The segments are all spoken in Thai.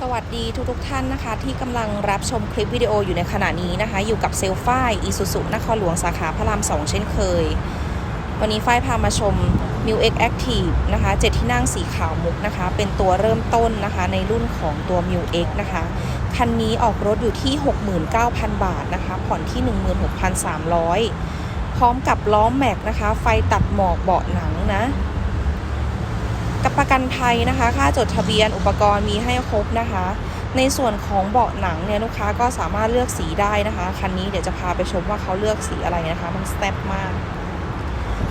สวัสดีทุกๆท่านนะคะ ที่กำลังรับชมคลิปวิดีโออยู่ในขณะนี้นะคะ อยู่กับเซลฟ้ายอีซูซุนครหลวงสาขาพระราม2เช่นเคย วันนี้ฝ้ายพามาชม m i u X Active นะคะเจ็ดที่นั่งสีขาวมุกนะคะ เป็นตัวเริ่มต้นนะคะในรุ่นของตัว m i u X นะคะ คันนี้ออกรถอยู่ที่ 69,000 บาทนะคะ ผ่อนที่ 16,300 พร้อมกับล้อมแม็กนะคะ ไฟตัดหมอกเบาะหนังนะ ประกันภัยนะคะ ค่าจดทะเบียนอุปกรณ์มีให้ครบนะคะ ในส่วนของเบาะหนังเนี่ยลูกค้าก็สามารถเลือกสีได้นะคะ คันนี้เดี๋ยวจะพาไปชมว่าเขาเลือกสีอะไรนะคะ มันสเต็ปมาก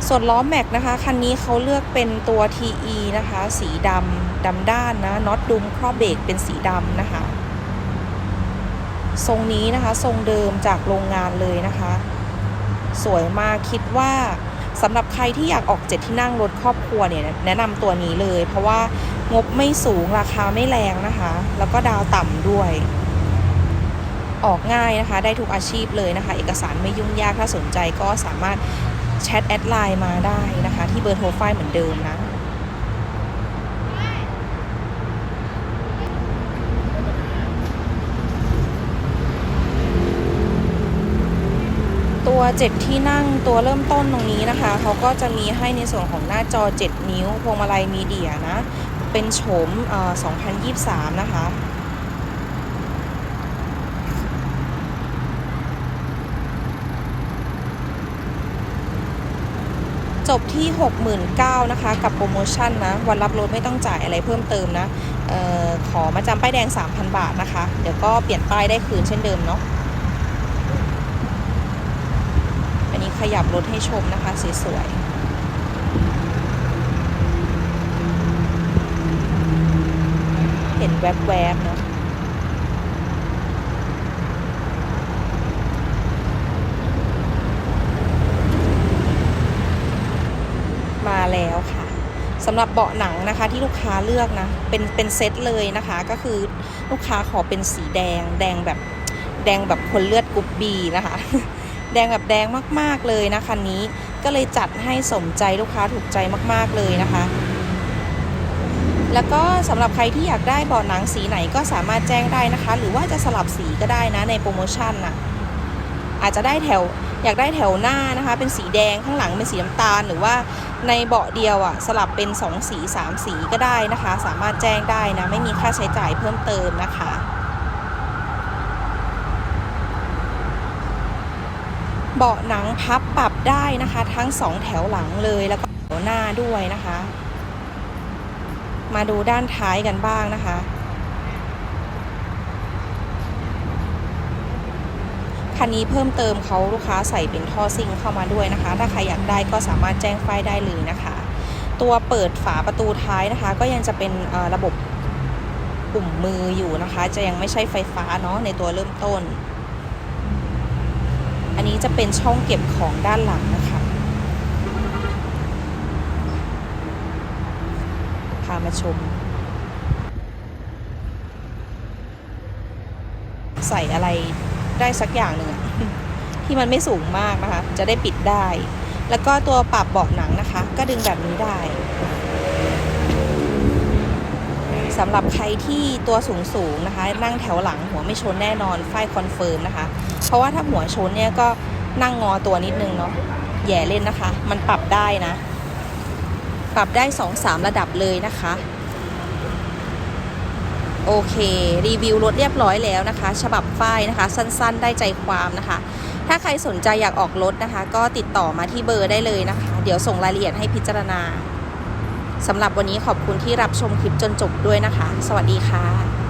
ส่วนล้อแม็กนะคะ คันนี้เขาเลือกเป็นตัว TE นะคะ สีดำดำด้านนะน็อตดุมครอบเบรกเป็นสีดำนะคะ ทรงนี้นะคะ ทรงเดิมจากโรงงานเลยนะคะ สวยมากคิดว่า สำหรับใครที่อยากออกเจ็ดที่นั่งรถครอบครัวเนี่ยแนะนำตัวนี้เลย เพราะว่างบไม่สูงราคาไม่แรงนะคะ แล้วก็ดาวต่ำด้วย ออกง่ายนะคะ ได้ทุกอาชีพเลยนะคะ เอกสารไม่ยุ่งยากถ้าสนใจก็สามารถแชทแอดไลน์มาได้นะคะ ที่เบอร์โทรไฟล์เหมือนเดิมนะ 7 ที่นั่งตัวเริ่มต้นตรงนี้นะคะ เขาก็จะมีให้ในส่วนของหน้าจอ 7 นิ้ว พวงมาลัยมีเดียนะ เป็นโฉม2023 นะคะจบที่ 69,000นะคะ กับโปรโมชั่นนะ วันรับรถไม่ต้องจ่ายอะไรเพิ่มเติมนะออขอมาจำป้ายแดง 3,000 บาทนะคะ เดี๋ยวก็เปลี่ยนป้ายได้คืนเช่นเดิมเนาะ อันนี้ ขยับรถให้ชมนะคะสวยๆเห็นแวบๆเนาะมาแล้วค่ะสำหรับเบาะหนังนะคะที่ลูกค้าเลือกนะ เป็นเป็นเซตเลยนะคะ ก็คือลูกค้าขอเป็นสีแดง แดงแบบแดงแบบคนเลือดกรุ๊ปบีนะคะ แดงแบบแดงมากๆเลยนะคันนี้ก็เลยจัดให้สมใจลูกค้าถูกใจมากๆเลยนะคะ แล้วก็สำหรับใครที่อยากได้เบาะหนังสีไหนก็สามารถแจ้งได้นะคะ หรือว่าจะสลับสีก็ได้นะในโปรโมชั่นน่ะอาจจะได้แถวอยากได้แถวหน้านะคะ เป็นสีแดงข้างหลังเป็นสีน้ำตาล หรือว่าในเบาะเดียวอะสลับเป็น 2 สี 3 สีก็ได้นะคะ สามารถแจ้งได้นะ ไม่มีค่าใช้จ่ายเพิ่มเติมนะคะ เบาะหนังพับปรับได้นะคะ ทั้งสองแถวหลังเลยแล้วก็แถวหน้าด้วยนะคะ มาดูด้านท้ายกันบ้างนะคะ คันนี้เพิ่มเติมเขาลูกค้าใส่เป็นท่อซิ่งเข้ามาด้วยนะคะ ถ้าใครอยากได้ก็สามารถแจ้งไฟได้เลยนะคะ ตัวเปิดฝาประตูท้ายนะคะ ก็ยังจะเป็นระบบปุ่มมืออยู่นะคะ จะยังไม่ใช่ไฟฟ้าเนาะในตัวเริ่มต้น อันนี้จะเป็นช่องเก็บของด้านหลังนะคะ พามาชม ใส่อะไรได้สักอย่างหนึ่งที่มันไม่สูงมากนะคะ จะได้ปิดได้ แล้วก็ตัวปรับเบาะหนังนะคะ ก็ดึงแบบนี้ได้ สำหรับใครที่ตัวสูงสูงนะคะ นั่งแถวหลังหัวไม่ชนแน่นอนไฟคอนเฟิร์มนะคะ เพราะว่าถ้าหัวชนเนี่ยก็นั่งงอตัวนิดนึงเนาะแย่เล่นนะคะ มันปรับได้นะ ปรับได้2-3ระดับเลยนะคะ โอเค รีวิวรถเรียบร้อยแล้วนะคะ ฉบับฝ้ายนะคะ สั้นๆ ได้ใจความนะคะ ถ้าใครสนใจอยากออกรถนะคะ ก็ติดต่อมาที่เบอร์ได้เลยนะคะ เดี๋ยวส่งรายละเอียดให้พิจารณา สำหรับวันนี้ขอบคุณที่รับชมคลิปจนจบด้วยนะคะ สวัสดีค่ะ